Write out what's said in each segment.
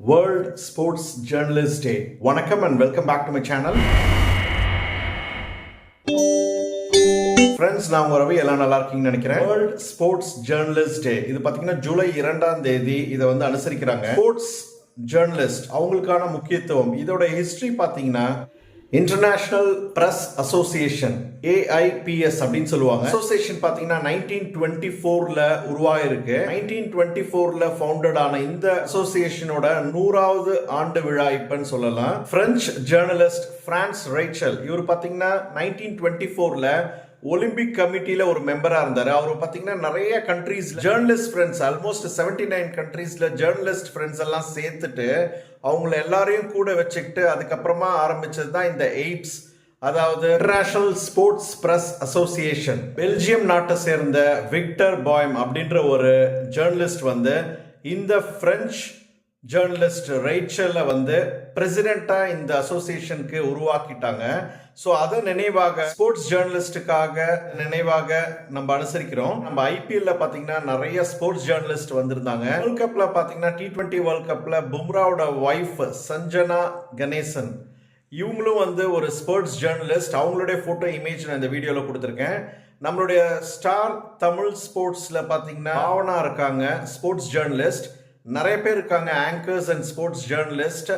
World sports journalist day வணக்கம் and welcome back to my channel friends நான் உங்க ரவி எல்லாம் நல்லா இருக்கீங்கன்னு நினைக்கிறேன். வேர்ல்ட் ஸ்போர்ட்ஸ் ஜேர்னலிஸ்ட் டே இது பார்த்தீங்கன்னா ஜூலை இரண்டாம் தேதி இதை வந்து அனுசரிக்கிறாங்க. ஸ்போர்ட்ஸ் ஜேர்னலிஸ்ட் அவங்களுக்கான முக்கியத்துவம். இதோட ஹிஸ்டரி பார்த்தீங்கன்னா இன்டர்நேஷனல் பிரஸ் அசோசியேஷன் ஏஐபிஎஸ் அப்படின்னு சொல்லுவாங்க. அசோசியேஷன் பார்த்தீங்கன்னா நைன்டீன் டுவெண்ட்டி ஃபோர்ல உருவாயிருக்கு. நைன்டீன் டுவெண்ட்டி ஃபோர்ல ஃபவுண்டட் ஆன இந்த அசோசியேஷனோட நூறாவது ஆண்டு விழா இப்பன்னு சொல்லலாம். பிரெஞ்சு ஜேர்னலிஸ்ட் பிரான்ஸ் ரைச்சல் இவர் பார்த்தீங்கன்னா நைன்டீன் டுவெண்ட்டி ஃபோர்ல ஒலிம்பிக் கமிட்டியில் ஒரு மெம்பராக இருந்தார். அவர் பார்த்தீங்கன்னா நிறைய countries journalist friends almost seventy nine கண்ட்ரீஸில் ஜேர்னலிஸ்ட் ஃப்ரெண்ட்ஸ் எல்லாம் சேர்த்துட்டு அவங்கள எல்லாரையும் கூட வச்சுக்கிட்டு அதுக்கப்புறமா ஆரம்பிச்சது தான் இந்த எய்ட்ஸ் அதாவது international sports press association Belgium நாட்டை சேர்ந்த விக்டர் பாய்ம் அப்படின்ற ஒரு ஜேர்னலிஸ்ட் வந்து இந்த ஃப்ரெஞ்ச் ஜேர்னலிஸ்ட் ரைச்சல்ல வந்து பிரசிடென்ட்டா இந்த அசோசியேஷனுக்கு உருவாக்கிட்டாங்க. ஸோ அதை நினைவாக ஸ்போர்ட்ஸ் ஜேர்னலிஸ்டுக்காக நினைவாக நம்ம அனுசரிக்கிறோம். நம்ம ஐபிஎல்ல பாத்தீங்கன்னா நிறைய ஸ்போர்ட்ஸ் ஜேர்னலிஸ்ட் வந்திருந்தாங்க. வேர்ல்ட் கப்ல பாத்தீங்கன்னா டி டுவெண்ட்டி வேர்ல்ட் கப்ல பும்ராவோட ஒய்ஃப் சஞ்சனா கணேசன். இவங்களும் வந்து ஒரு ஸ்போர்ட்ஸ் ஜேர்னலிஸ்ட் அவங்களுடைய ஃபோட்டோ இமேஜ் நான் இந்த வீடியோவில் கொடுத்துருக்கேன். நம்மளுடைய ஸ்டார் தமிழ் ஸ்போர்ட்ஸில் பார்த்தீங்கன்னா பாவனா இருக்காங்க ஸ்போர்ட்ஸ் ஜேர்னலிஸ்ட் நிறைய பேர் இருக்காங்க ஆங்கர்ஸ் அண்ட் ஸ்போர்ட்ஸ் ஜேர்னலிஸ்ட்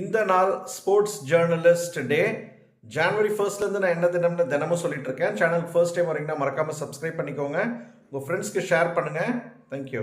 இந்த நாள் ஸ்போர்ட்ஸ் ஜேர்னலிஸ்ட் டே ஜனவரி ஃபர்ஸ்ட்லேருந்து நான் என்ன தினம்னு தினமும் சொல்லிட்டு இருக்கேன். சேனலுக்கு ஃபர்ஸ்ட் டைம் வரீங்கன்னா மறக்காமல் சப்ஸ்கிரைப் பண்ணிக்கோங்க. உங்கள் ஃப்ரெண்ட்ஸ்க்கு ஷேர் பண்ணுங்கள் தேங்க்யூ